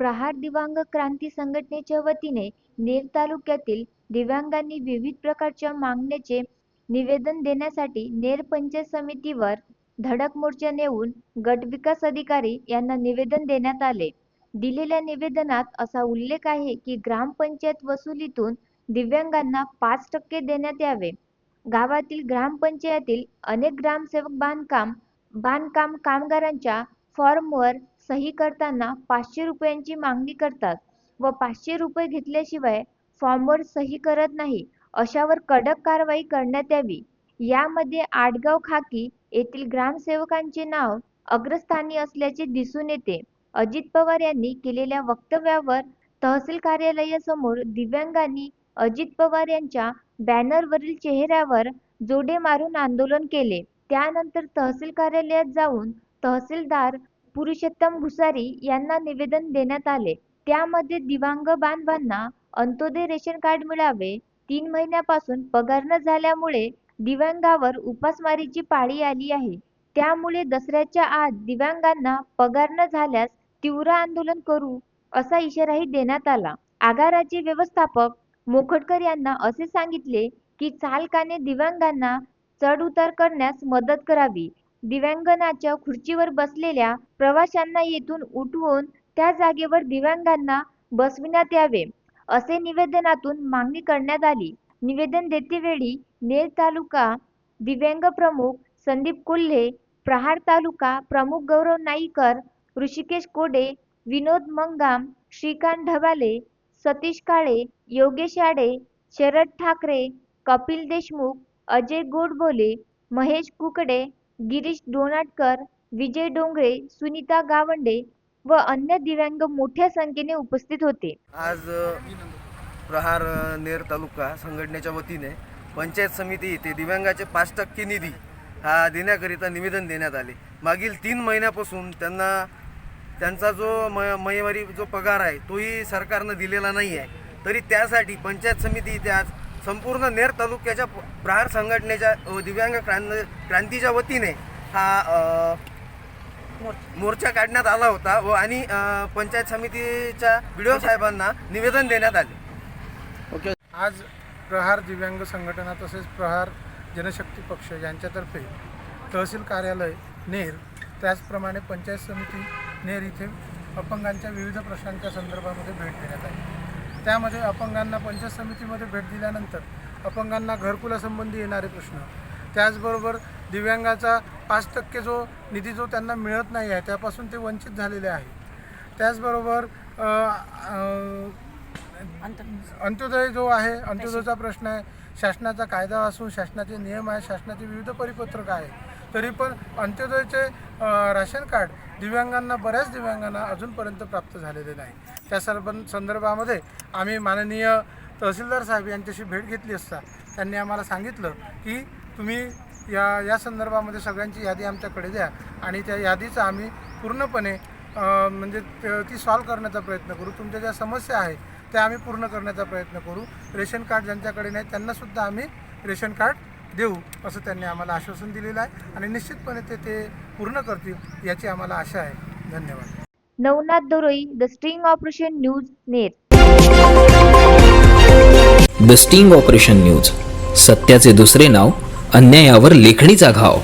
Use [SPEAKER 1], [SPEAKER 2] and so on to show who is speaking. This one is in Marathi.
[SPEAKER 1] प्रहार दिव्यांग क्रांती संघटनेच्या वतीने नेर तालुक्यातील दिव्यांगांनी विविध प्रकारच्या मागण्याचे निवेदन देण्यासाठी नेर पंचायत समितीवर धडक मोर्चा नेऊन गट विकास अधिकारी यांना निवेदन देण्यात आले. दिलेल्या निवेदनात असा उल्लेख आहे की ग्रामपंचायत वसुलीतून दिव्यांगांना पाच टक्के देण्यात यावे. गावातील ग्रामपंचायतील अनेक ग्रामसेवक बांधकाम बांधकाम कामगारांच्या फॉर्मवर सही करताना पाचशे रुपयांची मागणी करतात व पाचशे रुपये घेतल्याशिवाय फॉर्मवर सही करत नाही अशावर कडक कारवाई करण्यात यावी. यामध्ये आडगाव खाकी येथील ग्रामसेवकांचे नाव अग्रस्थानी असल्याचे दिसून येते. अजित पवार यांनी केलेल्या वक्तव्यावर तहसील कार्यालयासमोर दिव्यांगांनी अजित पवार यांच्या बॅनरवरील चेहऱ्यावर जोडे मारून आंदोलन केले. त्यानंतर तहसील कार्यालयात जाऊन तहसीलदार पुरुषोत्तम भुसारी यांना निवेदन देण्यात आले. त्यामध्ये दिव्यांग बांधवांना अंत्योदय रेशन कार्ड मिळावे. तीन महिन्यापासून पगार न झाल्यामुळे दिव्यांगावर उपासमारीची पाळी आली आहे. त्यामुळे दसऱ्याच्या आत दिव्यांगांना पगार न झाल्यास तीव्र आंदोलन करू असा इशाराही देण्यात आला. आगाराचे व्यवस्थापक मोखटकर यांना असे सांगितले की चालकाने दिव्यांगांना चढ उतार करण्यास मदत करावी. दिव्यांगनाच्या खुर्चीवर बसलेल्या प्रवाशांना येथून उठवून त्या जागेवर दिव्यांगांना बसविण्यात यावे असे निवेदनातून मागणी करण्यात आली. निवेदन देतेवेळी नेर तालुका दिव्यांग प्रमुख संदीप कोल्हे प्रहार तालुका प्रमुख गौरव नाईकर ऋषिकेश कोडे विनोद मंगाम श्रीकांत ढबाले सतीश काळे योगेश याडे शरद ठाकरे कपिल देशमुख अजय गोडबोले महेश कुकडे गिरीश डोनाटकर विजय डोंगरे सुनीता गावंडे व अन्य दिव्यांग मोठ्या संख्येने उपस्थित होते.
[SPEAKER 2] आज प्रहार नेर तालुका संघटनेच्या वतीने पंचायत समिती येथे दिव्यांगाचे पाच टक्के निधी हा देण्याकरिता निवेदन देण्यात आले. मागील तीन महिन्यापासून त्यांना त्यांचा जो म महिवारी जो पगार आहे तोही सरकारनं दिलेला नाही आहे तरी त्यासाठी पंचायत समिती इथे आज संपूर्ण नेर तालुक्याच्या प्रहार संघटनेच्या दिव्यांग क्रांत क्रांतीच्या वतीने हा मोर्चा काढण्यात आला होता व आणि पंचायत समितीच्या व्हिडिओ साहेबांना निवेदन देण्यात आले. ओके.
[SPEAKER 3] आज प्रहार दिव्यांग संघटना तसेच प्रहार जनशक्ती पक्ष यांच्यातर्फे तहसील कार्यालय नेर त्याचप्रमाणे पंचायत समिती नेर इथे अपंगांच्या विविध प्रश्नांच्या संदर्भामध्ये भेट देण्यात आली. त्यामध्ये अपंगांना पंचायत समितीमध्ये भेट दिल्यानंतर अपंगांना घरकुलासंबंधी येणारे प्रश्न. त्याचबरोबर दिव्यांगाचा पाच टक्के जो निधी जो त्यांना मिळत नाही आहे त्यापासून ते वंचित झालेले आहे त्याचबरोबर अंत्योदय जो आहे अंत्योदयचा प्रश्न आहे. शासनाचा कायदा असून शासनाचे नियम आहे शासनाचे विविध परिपत्रक आहे तरी पण अंत्योदयचे राशन कार्ड दिव्यांगांना बऱ्याच दिव्यांगांना अजूनपर्यंत प्राप्त झालेले नाही. त्या सर्व संदर्भामध्ये आम्ही माननीय तहसीलदार साहेब यांच्याशी भेट घेतली असता त्यांनी आम्हाला सांगितलं की तुम्ही या या संदर्भामध्ये सगळ्यांची यादी आमच्याकडे द्या आणि त्या यादीचा आम्ही पूर्णपणे म्हणजे ती सॉल्व करण्याचा प्रयत्न करू. तुमच्या ज्या समस्या आहेत त्या आम्ही पूर्ण करण्याचा प्रयत्न करू. रेशन कार्ड ज्यांच्याकडे नाही त्यांनासुद्धा आम्ही रेशन कार्ड देऊ असं त्यांनी आम्हाला आश्वासन दिलेलं आहे आणि निश्चितपणे ते ते पूर्ण करतील याची आम्हाला आशा आहे. धन्यवाद.
[SPEAKER 1] Navnath दोरोई the string operation news नेर.
[SPEAKER 4] द स्टिंग ऑपरेशन न्यूज सत्याचे दुसरे नाव अन्यायावर लेखणीचा घाव.